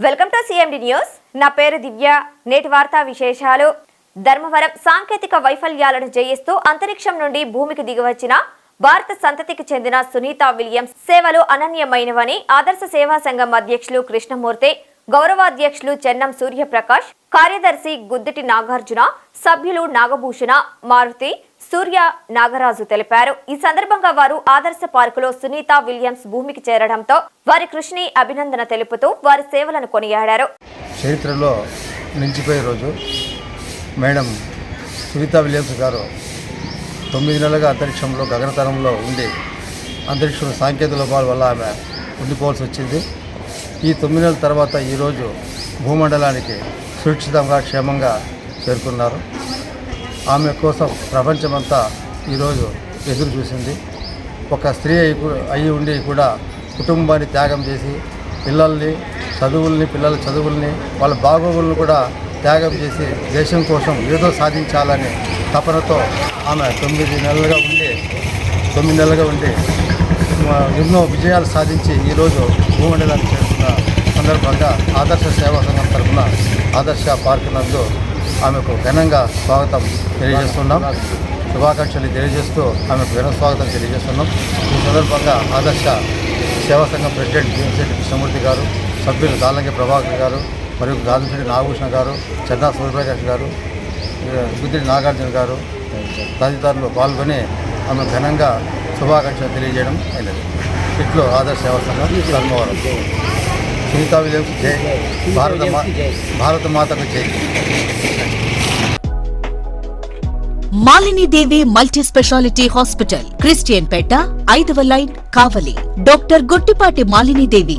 Welcome to CMD news. నా పేరు దివ్య. నేటి వార్తా విశేషాలు. ధర్మవరం సాంకేతిక వైఫల్యాలను జయిస్తూ అంతరిక్షం నుండి భూమికి దిగివచ్చిన భారత సంతతికి చెందిన సునీత విలియమ్స్ సేవలు అనన్యమైనవని ఆదర్శ సేవా సంఘం అధ్యక్షులు కృష్ణమూర్తి గౌరవాధ్యక్షులు చెన్నం సూర్యప్రకాష్ కార్యదర్శి గుద్దిటి నాగార్జున సభ్యులు నాగభూషణ మారుతి సూర్య నాగరాజు తెలిపారు. ఈ సందర్భంగా వారు ఆదర్శ పార్కులో సునీత విలియమ్స్ భూమికి చేరడంతో వారి కృషిని అభినందన తెలుపుతూ వారి సేవలను కొనియాడారు. చరిత్రలో నిలిచిపోయే రోజు మేడం సునీత విలియమ్స్ గారు తొమ్మిది నెలలుగా అంతరిక్షంలో గగనతలంలో ఉండి అంతరిక్షంలో సాంకేతిక లోపాల వల్ల ఆమె ఉండిపోవాల్సి వచ్చింది. ఈ తొమ్మిది నెలల తర్వాత ఈరోజు భూమండలానికి సురక్షితంగా క్షేమంగా చేరుకున్నారు. ఆమె కోసం ప్రపంచమంతా ఈరోజు ఎదురు చూసింది. ఒక స్త్రీ అయి అయి ఉండి కూడా కుటుంబాన్ని త్యాగం చేసి పిల్లల్ని చదువుల్ని పిల్లల చదువుల్ని వాళ్ళ బాగోగులను కూడా త్యాగం చేసి దేశం కోసం ఏదో సాధించాలని తపనతో ఆమె తొమ్మిది నెలలుగా ఉండి తొమ్మిది నెలలుగా ఉండి ఎన్నో విజయాలు సాధించి ఈరోజు భూమండలానికి సందర్భంగా ఆదర్శ సేవా సంఘం తరఫున ఆదర్శ పార్క్ నందు ఆమెకు ఘనంగా స్వాగతం తెలియజేస్తున్నాం. శుభాకాంక్షలు తెలియజేస్తూ ఆమెకు ఘన స్వాగతం తెలియజేస్తున్నాం. ఈ సందర్భంగా ఆదర్శ సేవా సంఘం ప్రెసిడెంట్ భీమశెట్టి కృష్ణమూర్తి గారు సభ్యులు దాలంగి ప్రభాకర్ గారు మరియు గాజుశెట్టి నాగభూషణ గారు చెన్నా సూర్యప్రకాష్ గారు గుద్దిరి నాగార్జున గారు తదితరులు పాల్గొని ఆమె ఘనంగా శుభాకాంక్షలు తెలియజేయడం అయినది. ఇట్లో ఆదర్శ సేవా సంఘం ధర్మవరం సునీతా విలియమ్స్ జై. భారత మా భారత మాతకు జై. Malinidevi multi speciality hospital Christian Peta ఐదవ line Kavali. Doctor Gottipati Malinidevi.